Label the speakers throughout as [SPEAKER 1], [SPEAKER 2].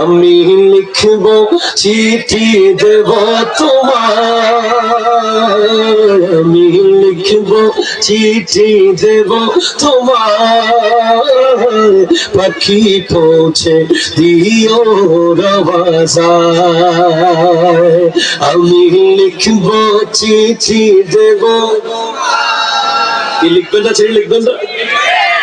[SPEAKER 1] আমি লিখব চিঠি দেব তোমার আমি লিখব চিঠি দেব তোমার পাখি পৌঁছে দিও রবাজায় আমি লিখব চিঠি দেব। কি লিখবেন না ছেড়ে লিখবেন না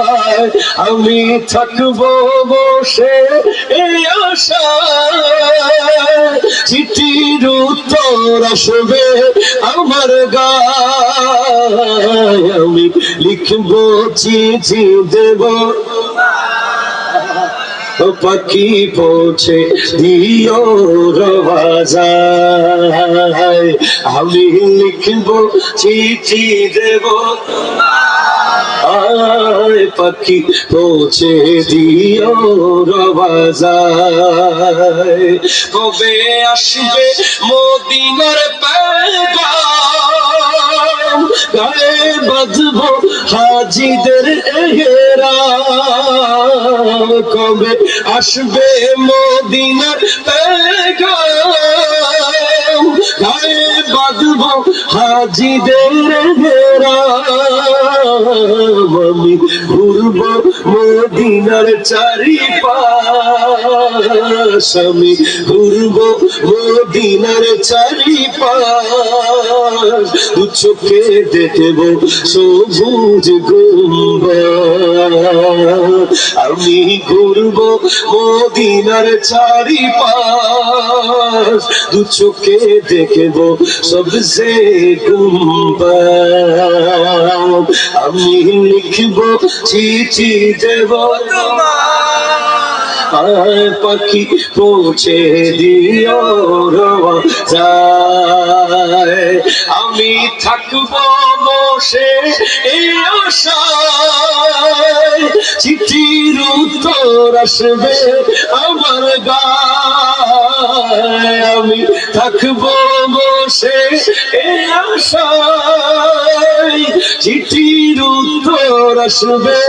[SPEAKER 1] গায় আমি থাকব বসে এই আশায়। চিঠির উত্তর আসবে আমার গায়। আমি লিখব চিঠি দেব। পাখি পৌঁছে দিও রবাজায় আমি লিখব চিঠি দেব। আয় পাখি, পৌঁছে দিও রবাজায় কবে আসবে মদিনার পেগাম গায়ে বাঁধব হাজিদের এহেরাম। কবে আসবে মদিনার গায়ে বাঁধব হাজিদের এহেরাম। আমি ঘুরব মদিনার চারি পাশ আমি ঘুরব মদিনার চারি পাশ দু চোখে দেখব সবুজ গুম্বা। আমি ঘুরব মদিনার চারি পাশ দু চোখে দেখব সবসে গুম্বা আমি লিখব চিঠি দেব আয় পাখি পৌঁছে দিও যায়। আমি থাকব বসে এই চিঠির উত্তর আসবে আমার গায়। আমি থাকব বসে এই আশায়। চিঠির উত্তর আসবে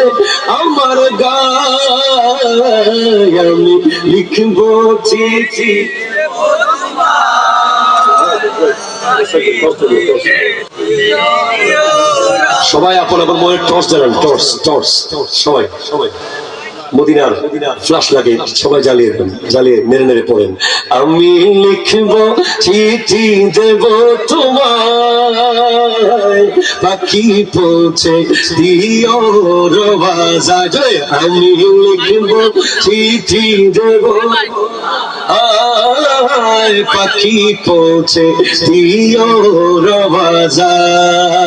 [SPEAKER 1] আমার গায়। আমি লিখব চিঠি। সবাই আপন আপন মনে টর্চ জ্বালান টর্চ টর্চ সবাই সবাই। মদিনার ফ্লাশ লাগে সবাই জ্বালিয়ে জ্বালিয়ে নেড়ে নেড়ে পড়েন। আমি লিখব, চিঠি দেব তোমায় পাখি আমি লিখব, চিঠি দেব পাখি পৌঁছে দিও রবাজায়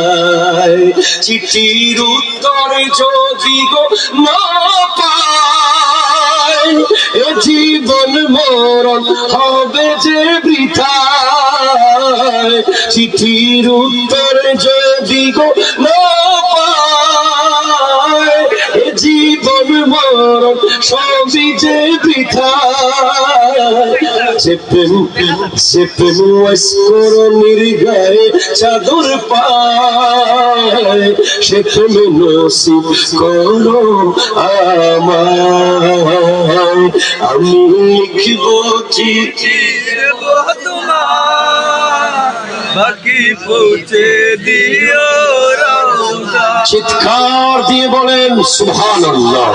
[SPEAKER 1] চিঠির উত্তর যদি গো না এ জীবন মরণ হবে যে বৃথায়। চিঠির উত্তর যদি গো না জীবন মরণ সবই যে যে প্রেম চাদর পায়, সে প্রেম নসিব করো আমায়। আমি লিখব চিঠি
[SPEAKER 2] বাকি পৌঁছে দিও
[SPEAKER 1] চিৎকার দিয়ে বলেন সুবহানাল্লাহ।